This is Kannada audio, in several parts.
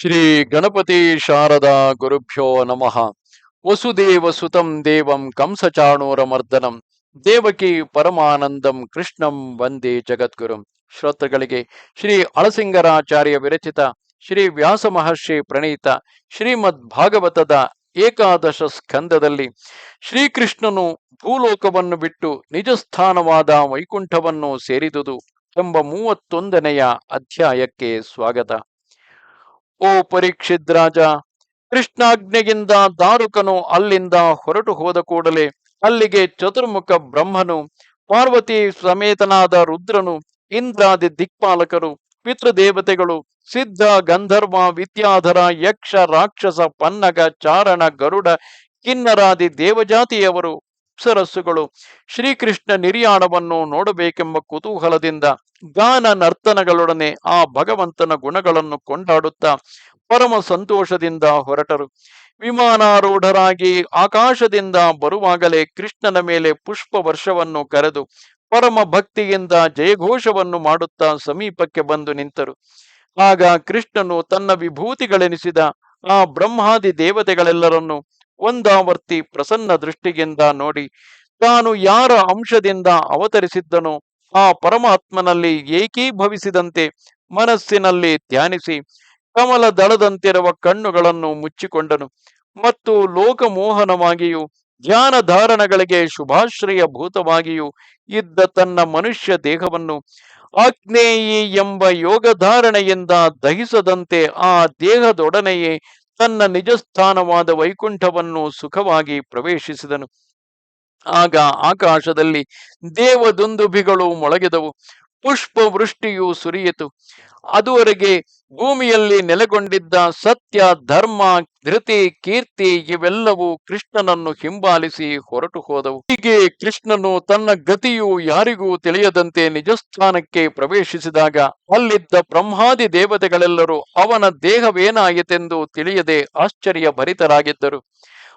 ಶ್ರೀ ಗಣಪತಿ ಶಾರದಾ ಗುರುಭ್ಯೋ ನಮಃ. ವಸುದೇವ ಸುತಂ ದೇವಂ ಕಂಸಚಾಣೂರಮರ್ದನಂ ದೇವಕಿ ಪರಮಾನಂದಂ ಕೃಷ್ಣಂ ವಂದೇ ಜಗದ್ಗುರುಂ. ಶ್ರೋತೃಗಳಿಗೆ ಶ್ರೀ ಅಳಸಿಂಗರಾಚಾರ್ಯ ವಿರಚಿತ ಶ್ರೀ ವ್ಯಾಸ ಮಹರ್ಷಿ ಪ್ರಣೀತ ಶ್ರೀಮದ್ ಭಾಗವತದ ಏಕಾದಶ ಸ್ಕಂದದಲ್ಲಿ ಶ್ರೀಕೃಷ್ಣನು ಭೂಲೋಕವನ್ನು ಬಿಟ್ಟು ನಿಜ ಸ್ಥಾನವಾದ ವೈಕುಂಠವನ್ನು ಸೇರಿದುದು ಎಂಬ ಮೂವತ್ತೊಂದನೆಯ ಅಧ್ಯಾಯಕ್ಕೆ ಸ್ವಾಗತ. ಓ ಪರೀಕ್ಷಿತ್ ರಾಜ ಕೃಷ್ಣಾಜ್ಞೆಯಿಂದ ದಾರುಕನು ಅಲ್ಲಿಂದ ಹೊರಟು ಹೋದ ಕೂಡಲೇ ಅಲ್ಲಿಗೆ ಚತುರ್ಮುಖ ಬ್ರಹ್ಮನು, ಪಾರ್ವತಿ ಸಮೇತನಾದ ರುದ್ರನು, ಇಂದ್ರಾದಿ ದಿಕ್ಪಾಲಕರು, ಪಿತೃದೇವತೆಗಳು, ಸಿದ್ಧ ಗಂಧರ್ವ, ವಿದ್ಯಾಧರ, ಯಕ್ಷ, ರಾಕ್ಷಸ, ಪನ್ನಗ, ಚಾರಣ, ಗರುಡ, ಕಿನ್ನರಾದಿ ದೇವಜಾತಿಯವರು. ಅಪ್ಸರಸ್ಸುಗಳು. ಶ್ರೀಕೃಷ್ಣ ನಿರ್ಯಾಣವನ್ನು ನೋಡಬೇಕೆಂಬ ಕುತೂಹಲದಿಂದ ಗಾನ ನರ್ತನಗಳೊಡನೆ ಆ ಭಗವಂತನ ಗುಣಗಳನ್ನು ಕೊಂಡಾಡುತ್ತಾ ಪರಮ ಸಂತೋಷದಿಂದ ಹೊರಟರು. ವಿಮಾನಾರೂಢರಾಗಿ ಆಕಾಶದಿಂದ ಬರುವಾಗಲೇ ಕೃಷ್ಣನ ಮೇಲೆ ಪುಷ್ಪ ವರ್ಷವನ್ನು ಕರೆದು ಪರಮ ಭಕ್ತಿಯಿಂದ ಜಯಘೋಷವನ್ನು ಮಾಡುತ್ತಾ ಸಮೀಪಕ್ಕೆ ಬಂದು ನಿಂತರು. ಆಗ ಕೃಷ್ಣನು ತನ್ನ ವಿಭೂತಿಗಳೆನಿಸಿದ ಆ ಬ್ರಹ್ಮಾದಿ ದೇವತೆಗಳೆಲ್ಲರನ್ನು ಒಂದಾವರ್ತಿ ಪ್ರಸನ್ನ ದೃಷ್ಟಿಯಿಂದ ನೋಡಿ ತಾನು ಯಾರ ಅಂಶದಿಂದ ಅವತರಿಸಿದ್ದನೋ ಆ ಪರಮಾತ್ಮನಲ್ಲಿ ಏಕೀಭವಿಸಿದಂತೆ ಮನಸ್ಸಿನಲ್ಲಿ ಧ್ಯಾನಿಸಿ ಕಮಲ ದಳದಂತಿರುವ ಕಣ್ಣುಗಳನ್ನು ಮುಚ್ಚಿಕೊಂಡನು ಮತ್ತು ಲೋಕಮೋಹನವಾಗಿಯೂ ಧ್ಯಾನ ಧಾರಣಗಳಿಗೆ ಶುಭಾಶ್ರಯ ಭೂತವಾಗಿಯೂ ಇದ್ದ ತನ್ನ ಮನುಷ್ಯ ದೇಹವನ್ನು ಆಗ್ನೇಯಿ ಎಂಬ ಯೋಗ ಧಾರಣೆಯಿಂದ ದಹಿಸದಂತೆ ಆ ದೇಹದೊಡನೆಯೇ ತನ್ನ ನಿಜಸ್ಥಾನವಾದ ವೈಕುಂಠವನ್ನು ಸುಖವಾಗಿ ಪ್ರವೇಶಿಸಿದನು. ಆಗ ಆಕಾಶದಲ್ಲಿ ದೇವದುಂದುಭಿಗಳು ಮೊಳಗಿದವು. ಪುಷ್ಪವೃಷ್ಟಿಯು ಸುರಿಯಿತು. ಅದುವರೆಗೆ ಭೂಮಿಯಲ್ಲಿ ನೆಲೆಗೊಂಡಿದ್ದ ಸತ್ಯ, ಧರ್ಮ, ಧೃತಿ, ಕೀರ್ತಿ ಇವೆಲ್ಲವೂ ಕೃಷ್ಣನನ್ನು ಹಿಂಬಾಲಿಸಿ ಹೊರಟು ಹೋದವು. ಹೀಗೆ ಕೃಷ್ಣನು ತನ್ನ ಗತಿಯು ಯಾರಿಗೂ ತಿಳಿಯದಂತೆ ನಿಜಸ್ಥಾನಕ್ಕೆ ಪ್ರವೇಶಿಸಿದಾಗ ಅಲ್ಲಿದ್ದ ಬ್ರಹ್ಮಾದಿ ದೇವತೆಗಳೆಲ್ಲರೂ ಅವನ ದೇಹವೇನಾಯಿತೆಂದು ತಿಳಿಯದೆ ಆಶ್ಚರ್ಯ ಭರಿತರಾಗಿದ್ದರು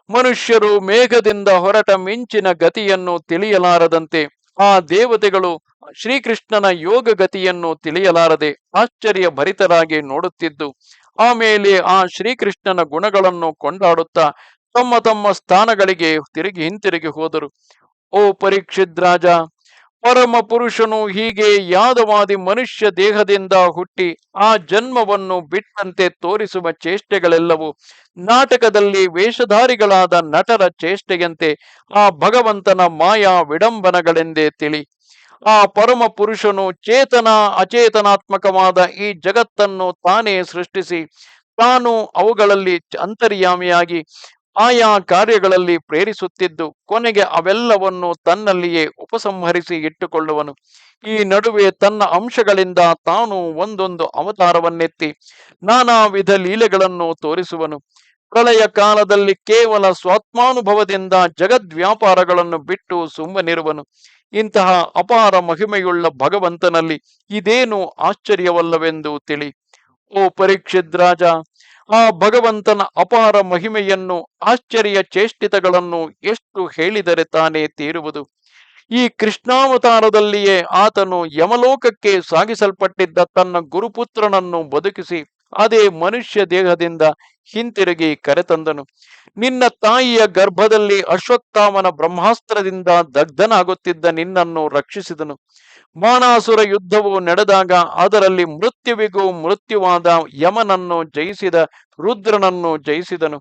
ಮನುಷ್ಯರು ಮೇಘದಿಂದ ಹೊರಟ ಮಿಂಚಿನ ಗತಿಯನ್ನು ತಿಳಿಯಲಾರದಂತೆ ಆ ದೇವತೆಗಳು ಶ್ರೀಕೃಷ್ಣನ ಯೋಗ ಗತಿಯನ್ನು ತಿಳಿಯಲಾರದೆ ಆಶ್ಚರ್ಯ ಭರಿತರಾಗಿ ನೋಡುತ್ತಿದ್ದು ಆಮೇಲೆ ಆ ಶ್ರೀಕೃಷ್ಣನ ಗುಣಗಳನ್ನು ಕೊಂಡಾಡುತ್ತಾ ತಮ್ಮ ತಮ್ಮ ಸ್ಥಾನಗಳಿಗೆ ತಿರುಗಿ ಹಿಂತಿರುಗಿ ಹೋದರು. ಓ ಪರೀಕ್ಷಿತ್ ರಾಜ ಪರಮ ಪುರುಷನು ಹೀಗೆ ಯಾದವಾದಿ ಮನುಷ್ಯ ದೇಹದಿಂದ ಹುಟ್ಟಿ ಆ ಜನ್ಮವನ್ನು ಬಿಟ್ಟಂತೆ ತೋರಿಸುವ ಚೇಷ್ಟೆಗಳೆಲ್ಲವೂ ನಾಟಕದಲ್ಲಿ ವೇಷಧಾರಿಗಳಾದ ನಟರ ಚೇಷ್ಟೆಯಂತೆ ಆ ಭಗವಂತನ ಮಾಯಾ ವಿಡಂಬನಗಳೆಂದೇ ತಿಳಿ. ಆ ಪರಮ ಪುರುಷನು ಚೇತನ ಅಚೇತನಾತ್ಮಕವಾದ ಈ ಜಗತ್ತನ್ನು ತಾನೇ ಸೃಷ್ಟಿಸಿ ತಾನು ಅವುಗಳಲ್ಲಿ ಅಂತರ್ಯಾಮಿಯಾಗಿ ಆಯಾ ಕಾರ್ಯಗಳಲ್ಲಿ ಪ್ರೇರಿಸುತ್ತಿದ್ದು ಕೊನೆಗೆ ಅವೆಲ್ಲವನ್ನು ತನ್ನಲ್ಲಿಯೇ ಉಪಸಂಹರಿಸಿ ಇಟ್ಟುಕೊಳ್ಳುವನು. ಈ ನಡುವೆ ತನ್ನ ಅಂಶಗಳಿಂದ ತಾನು ಒಂದೊಂದು ಅವತಾರವನ್ನೆತ್ತಿ ನಾನಾ ವಿಧ ಲೀಲೆಗಳನ್ನು ತೋರಿಸುವನು. ಪ್ರಳಯ ಕಾಲದಲ್ಲಿ ಕೇವಲ ಸ್ವಾತ್ಮಾನುಭವದಿಂದ ಜಗದ್ವ್ಯಾಪಾರಗಳನ್ನು ಬಿಟ್ಟು ಸುಮ್ಮನಿರುವನು. ಇಂತಹ ಅಪಾರ ಮಹಿಮೆಯುಳ್ಳ ಭಗವಂತನಲ್ಲಿ ಇದೇನು ಆಶ್ಚರ್ಯವಲ್ಲವೆಂದು ತಿಳಿ. ಓ ಪರೀಕ್ಷಿತ್ ರಾಜ ಆ ಭಗವಂತನ ಅಪಾರ ಮಹಿಮೆಯನ್ನು, ಆಶ್ಚರ್ಯ ಚೇಷ್ಟಿತಗಳನ್ನು ಎಷ್ಟು ಹೇಳಿದರೆ ತಾನೇ ತೀರುವುದು. ಈ ಕೃಷ್ಣಾವತಾರದಲ್ಲಿಯೇ ಆತನು ಯಮಲೋಕಕ್ಕೆ ಸಾಗಿಸಲ್ಪಟ್ಟಿದ್ದ ತನ್ನ ಗುರುಪುತ್ರನನ್ನು ಬದುಕಿಸಿ, ಅದೇ ಮನುಷ್ಯ ದೇಹದಿಂದ ಹಿಂತಿರುಗಿ ಕರೆತಂದನು. ನಿನ್ನ ತಾಯಿಯ ಗರ್ಭದಲ್ಲಿ ಅಶ್ವತ್ಥಾಮನ ಬ್ರಹ್ಮಾಸ್ತ್ರದಿಂದ ದಗ್ಧನಾಗುತ್ತಿದ್ದ ನಿನ್ನನ್ನು ರಕ್ಷಿಸಿದನು. ಬಾಣಾಸುರ ಯುದ್ಧವು ನಡೆದಾಗ ಅದರಲ್ಲಿ ಮೃತ್ಯುವಿಗೂ ಮೃತ್ಯುವಾದ ಯಮನನ್ನು ಜಯಿಸಿದ ರುದ್ರನನ್ನು ಜಯಿಸಿದನು.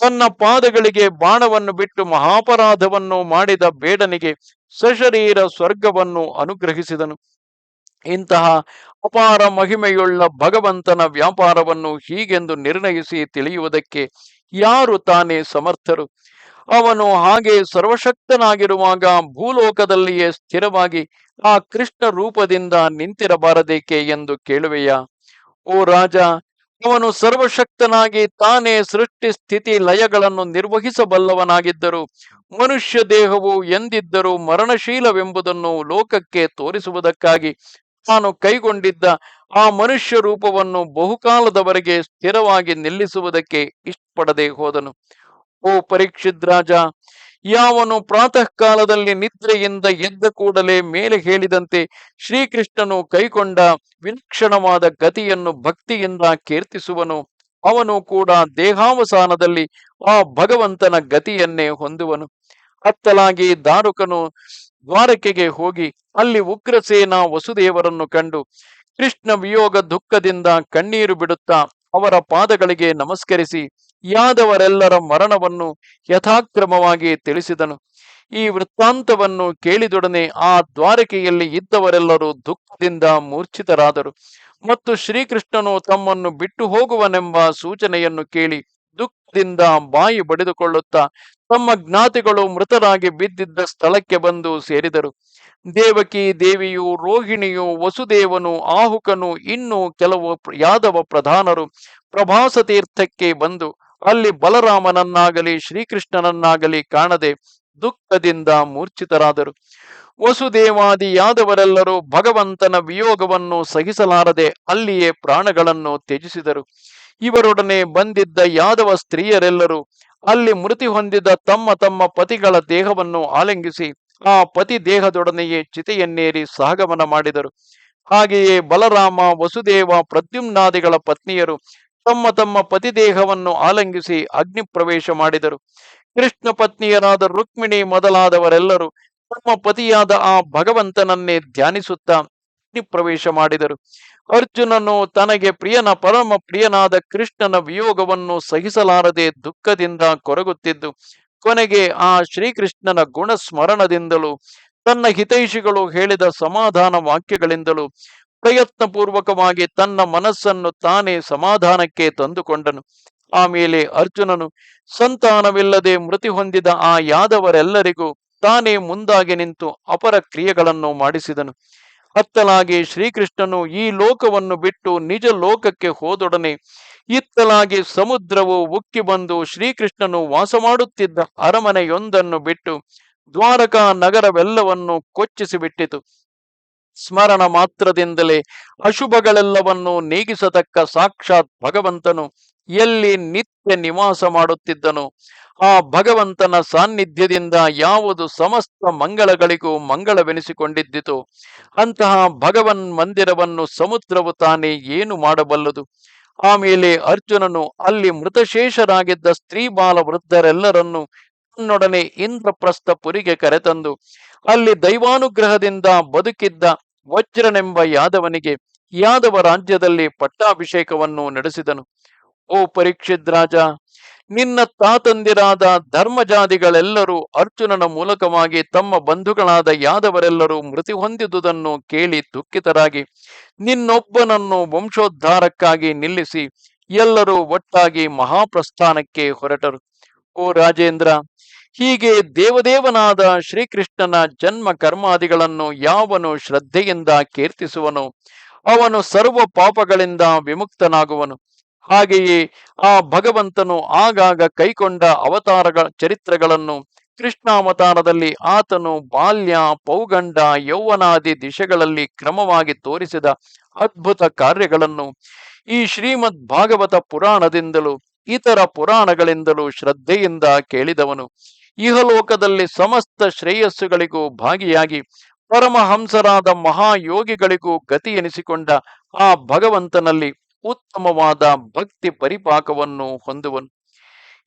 ತನ್ನ ಪಾದಗಳಿಗೆ ಬಾಣವನ್ನು ಬಿಟ್ಟು ಮಹಾಪರಾಧವನ್ನು ಮಾಡಿದ ಬೇಡನಿಗೆ ಸಶರೀರ ಸ್ವರ್ಗವನ್ನು ಅನುಗ್ರಹಿಸಿದನು. ಇಂತಹ ಅಪಾರ ಮಹಿಮೆಯುಳ್ಳ ಭಗವಂತನ ವ್ಯಾಪಾರವನ್ನು ಹೀಗೆಂದು ನಿರ್ಣಯಿಸಿ ತಿಳಿಯುವುದಕ್ಕೆ ಯಾರು ತಾನೇ ಸಮರ್ಥರು? ಅವನು ಹಾಗೆ ಸರ್ವಶಕ್ತನಾಗಿರುವಾಗ ಭೂಲೋಕದಲ್ಲಿಯೇ ಸ್ಥಿರವಾಗಿ ಆ ಕೃಷ್ಣ ರೂಪದಿಂದ ನಿಂತಿರಬಾರದೇಕೆ ಎಂದು ಕೇಳುವೆಯಾ? ಓ ರಾಜ, ಅವನು ಸರ್ವಶಕ್ತನಾಗಿ ತಾನೇ ಸೃಷ್ಟಿ ಸ್ಥಿತಿ ಲಯಗಳನ್ನು ನಿರ್ವಹಿಸಬಲ್ಲವನಾಗಿದ್ದರು, ಮನುಷ್ಯ ದೇಹವು ಎಂದಿದ್ದರೂ ಮರಣಶೀಲವೆಂಬುದನ್ನು ಲೋಕಕ್ಕೆ ತೋರಿಸುವುದಕ್ಕಾಗಿ ತಾನು ಕೈಗೊಂಡಿದ್ದ ಆ ಮನುಷ್ಯ ರೂಪವನ್ನು ಬಹುಕಾಲದವರೆಗೆ ಸ್ಥಿರವಾಗಿ ನಿಲ್ಲಿಸುವುದಕ್ಕೆ ಇಷ್ಟಪಡದೆ ಹೋದನು. ಓ ಪರೀಕ್ಷಿತ್ ರಾಜ, ಯಾವನು ಪ್ರಾತಃ ಕಾಲದಲ್ಲಿ ನಿದ್ರೆಯಿಂದ ಎದ್ದ ಕೂಡಲೇ ಮೇಲೆ ಹೇಳಿದಂತೆ ಶ್ರೀಕೃಷ್ಣನು ಕೈಕೊಂಡ ವಿಲಕ್ಷಣವಾದ ಗತಿಯನ್ನು ಭಕ್ತಿಯಿಂದ ಕೀರ್ತಿಸುವನು. ಅವನು ಕೂಡ ದೇಹಾವಸಾನದಲ್ಲಿ ಆ ಭಗವಂತನ ಗತಿಯನ್ನೇ ಹೊಂದುವನು. ಅತ್ತಲಾಗಿ ದಾರುಕನು ದ್ವಾರಕೆಗೆ ಹೋಗಿ ಅಲ್ಲಿ ಉಗ್ರಸೇನ ವಸುದೇವರನ್ನು ಕಂಡು ಕೃಷ್ಣ ವಿಯೋಗ ದುಃಖದಿಂದ ಕಣ್ಣೀರು ಬಿಡುತ್ತಾ ಅವರ ಪಾದಗಳಿಗೆ ನಮಸ್ಕರಿಸಿ ಯಾದವರೆಲ್ಲರ ಮರಣವನ್ನು ಯಥಾಕ್ರಮವಾಗಿ ತಿಳಿಸಿದನು. ಈ ವೃತ್ತಾಂತವನ್ನು ಕೇಳಿದೊಡನೆ ಆ ದ್ವಾರಕೆಯಲ್ಲಿ ಇದ್ದವರೆಲ್ಲರೂ ದುಃಖದಿಂದ ಮೂರ್ಛಿತರಾದರು. ಮತ್ತು ಶ್ರೀಕೃಷ್ಣನು ತಮ್ಮನ್ನು ಬಿಟ್ಟು ಹೋಗುವನೆಂಬ ಸೂಚನೆಯನ್ನು ಕೇಳಿ ದುಃಖದಿಂದ ಬಾಯಿ ಬಡಿದುಕೊಳ್ಳುತ್ತಾ ತಮ್ಮ ಜ್ಞಾತಿಗಳು ಮೃತರಾಗಿ ಬಿದ್ದಿದ್ದ ಸ್ಥಳಕ್ಕೆ ಬಂದು ಸೇರಿದರು. ದೇವಕಿ ದೇವಿಯು, ರೋಹಿಣಿಯು, ವಸುದೇವನು, ಆಹುಕನು ಇನ್ನೂ ಕೆಲವು ಯಾದವ ಪ್ರಧಾನರು ಪ್ರಭಾಸ ತೀರ್ಥಕ್ಕೆ ಬಂದು ಅಲ್ಲಿ ಬಲರಾಮನನ್ನಾಗಲಿ, ಶ್ರೀಕೃಷ್ಣನನ್ನಾಗಲಿ ಕಾಣದೆ ದುಃಖದಿಂದ ಮೂರ್ಛಿತರಾದರು. ವಸುದೇವಾದಿ ಯಾದವರೆಲ್ಲರೂ ಭಗವಂತನ ವಿಯೋಗವನ್ನು ಸಹಿಸಲಾರದೆ ಅಲ್ಲಿಯೇ ಪ್ರಾಣಗಳನ್ನು ತ್ಯಜಿಸಿದರು. ಇವರೊಡನೆ ಬಂದಿದ್ದ ಯಾದವ ಸ್ತ್ರೀಯರೆಲ್ಲರೂ ಅಲ್ಲಿ ಮೃತಿ ಹೊಂದಿದ ತಮ್ಮ ತಮ್ಮ ಪತಿಗಳ ದೇಹವನ್ನು ಆಲಿಂಗಿಸಿ ಆ ಪತಿ ದೇಹದೊಡನೆಯೇ ಚಿತೆಯನ್ನೇರಿ ಸಹಗಮನ ಮಾಡಿದರು. ಹಾಗೆಯೇ ಬಲರಾಮ, ವಸುದೇವ, ಪ್ರದ್ಯುಮ್ನಾದಿಗಳ ಪತ್ನಿಯರು ತಮ್ಮ ತಮ್ಮ ಪತಿದೇಹವನ್ನು ಆಲಂಗಿಸಿ ಅಗ್ನಿ ಪ್ರವೇಶ ಮಾಡಿದರು. ಕೃಷ್ಣ ಪತ್ನಿಯರಾದ ರುಕ್ಮಿಣಿ ಮೊದಲಾದವರೆಲ್ಲರೂ ತಮ್ಮ ಪತಿಯಾದ ಆ ಭಗವಂತನನ್ನೇ ಧ್ಯಾನಿಸುತ್ತಾ ಅಗ್ನಿ ಪ್ರವೇಶ ಮಾಡಿದರು. ಅರ್ಜುನನು ತನಗೆ ಪ್ರಿಯನ ಪರಮ ಪ್ರಿಯನಾದ ಕೃಷ್ಣನ ವಿಯೋಗವನ್ನು ಸಹಿಸಲಾರದೆ ದುಃಖದಿಂದ ಕೊರಗುತ್ತಿದ್ದು, ಕೊನೆಗೆ ಆ ಶ್ರೀಕೃಷ್ಣನ ಗುಣ ಸ್ಮರಣದಿಂದಲೂ ತನ್ನ ಹಿತೈಷಿಗಳು ಹೇಳಿದ ಸಮಾಧಾನ ವಾಕ್ಯಗಳಿಂದಲೂ ಪ್ರಯತ್ನ ಪೂರ್ವಕವಾಗಿ ತನ್ನ ಮನಸ್ಸನ್ನು ತಾನೇ ಸಮಾಧಾನಕ್ಕೆ ತಂದುಕೊಂಡನು. ಆಮೇಲೆ ಅರ್ಜುನನು, ಸಂತಾನವಿಲ್ಲದೆ ಮೃತಿ ಹೊಂದಿದ ಆ ಯಾದವರೆಲ್ಲರಿಗೂ ತಾನೇ ಮುಂದಾಗಿ ನಿಂತು ಅಪರ ಕ್ರಿಯೆಗಳನ್ನು ಮಾಡಿಸಿದನು. ಅತ್ತಲಾಗಿ ಶ್ರೀಕೃಷ್ಣನು ಈ ಲೋಕವನ್ನು ಬಿಟ್ಟು ನಿಜ ಲೋಕಕ್ಕೆ ಹೋದೊಡನೆ ಇತ್ತಲಾಗಿ ಸಮುದ್ರವು ಉಕ್ಕಿ ಬಂದು ಶ್ರೀಕೃಷ್ಣನು ವಾಸ ಮಾಡುತ್ತಿದ್ದ ಅರಮನೆಯೊಂದನ್ನು ಬಿಟ್ಟು ದ್ವಾರಕಾ ನಗರವೆಲ್ಲವನ್ನು ಕೊಚ್ಚಿಸಿಬಿಟ್ಟಿತು. ಸ್ಮರಣ ಮಾತ್ರದಿಂದಲೇ ಅಶುಭಗಳೆಲ್ಲವನ್ನು ನೀಗಿಸತಕ್ಕ ಸಾಕ್ಷಾತ್ ಭಗವಂತನು ಎಲ್ಲಿ ನಿತ್ಯ ನಿವಾಸ ಮಾಡುತ್ತಿದ್ದನು ಆ ಭಗವಂತನ ಸಾನ್ನಿಧ್ಯದಿಂದ ಯಾವುದು ಸಮಸ್ತ ಮಂಗಳಗಳಿಗೂ ಮಂಗಳವೆನಿಸಿಕೊಂಡಿದ್ದಿತು ಅಂತಹ ಭಗವನ್ ಮಂದಿರವನ್ನು ಸಮುದ್ರವು ತಾನೇ ಏನು ಮಾಡಬಲ್ಲದು? ಆಮೇಲೆ ಅರ್ಜುನನು ಅಲ್ಲಿ ಮೃತಶೇಷರಾಗಿದ್ದ ಸ್ತ್ರೀ ಬಾಲ ವೃದ್ಧರೆಲ್ಲರನ್ನು ತನ್ನೊಡನೆ ಇಂದ್ರಪ್ರಸ್ಥ ಪುರಿಗೆ ಕರೆತಂದು ಅಲ್ಲಿ ದೈವಾನುಗ್ರಹದಿಂದ ಬದುಕಿದ್ದ ವಜ್ರನೆಂಬ ಯಾದವನಿಗೆ ಯಾದವ ರಾಜ್ಯದಲ್ಲಿ ಪಟ್ಟಾಭಿಷೇಕವನ್ನು ನಡೆಸಿದನು. ಓ ಪರೀಕ್ಷಿತ್ ರಾಜ, ನಿನ್ನ ತಾತಂದಿರಾದ ಧರ್ಮಜಾದಿಗಳೆಲ್ಲರೂ ಅರ್ಜುನನ ಮೂಲಕವಾಗಿ ತಮ್ಮ ಬಂಧುಗಳಾದ ಯಾದವರೆಲ್ಲರೂ ಮೃತಿ ಹೊಂದಿದುದನ್ನು ಕೇಳಿ ದುಃಖಿತರಾಗಿ, ನಿನ್ನೊಬ್ಬನನ್ನು ವಂಶೋದ್ಧಾರಕ್ಕಾಗಿ ನಿಲ್ಲಿಸಿ ಎಲ್ಲರೂ ಒಟ್ಟಾಗಿ ಮಹಾಪ್ರಸ್ಥಾನಕ್ಕೆ ಹೊರಟರು. ಓ ರಾಜೇಂದ್ರ ಹೀಗೆ ದೇವದೇವನಾದ ಶ್ರೀಕೃಷ್ಣನ ಜನ್ಮ ಕರ್ಮಾದಿಗಳನ್ನು ಯಾವನು ಶ್ರದ್ಧೆಯಿಂದ ಕೀರ್ತಿಸುವನು? ಅವನು ಸರ್ವ ಪಾಪಗಳಿಂದ ವಿಮುಕ್ತನಾಗುವನು. ಹಾಗೆಯೇ ಆ ಭಗವಂತನು ಆಗಾಗ ಕೈಕೊಂಡ ಅವತಾರಗಳ ಚರಿತ್ರೆಗಳನ್ನು ಕೃಷ್ಣಾವತಾರದಲ್ಲಿ ಆತನು ಬಾಲ್ಯ, ಪೌಗಂಡ, ಯೌವನಾದಿ ದಿಶೆಗಳಲ್ಲಿ ಕ್ರಮವಾಗಿ ತೋರಿಸಿದ ಅದ್ಭುತ ಕಾರ್ಯಗಳನ್ನು ಈ ಶ್ರೀಮದ್ ಭಾಗವತ ಪುರಾಣದಿಂದಲೂ ಇತರ ಪುರಾಣಗಳಿಂದಲೂ ಶ್ರದ್ಧೆಯಿಂದ ಕೇಳಿದವನು. ಇಹಲೋಕದಲ್ಲಿ ಸಮಸ್ತ ಶ್ರೇಯಸ್ಸುಗಳಿಗೂ ಭಾಗಿಯಾಗಿ ಪರಮಹಂಸರಾದ ಮಹಾಯೋಗಿಗಳಿಗೂ ಗತಿ ಎನಿಸಿಕೊಂಡ ಆ ಭಗವಂತನಲ್ಲಿ ಉತ್ತಮವಾದ ಭಕ್ತಿ ಪರಿಪಾಕವನ್ನು ಹೊಂದುವನು.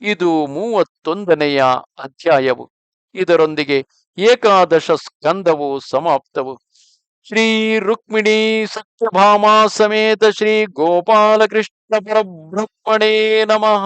ಇದು ಮೂವತ್ತೊಂದನೆಯ ಅಧ್ಯಾಯವು. ಇದರೊಂದಿಗೆ ಏಕಾದಶ ಸ್ಕಂದವು ಸಮಾಪ್ತವು. ಶ್ರೀ ರುಕ್ಮಿಣಿ ಸತ್ಯಭಾಮ ಸಮೇತ ಶ್ರೀ ಗೋಪಾಲಕೃಷ್ಣ ಪರಬ್ರಹ್ಮಣೇ ನಮಃ.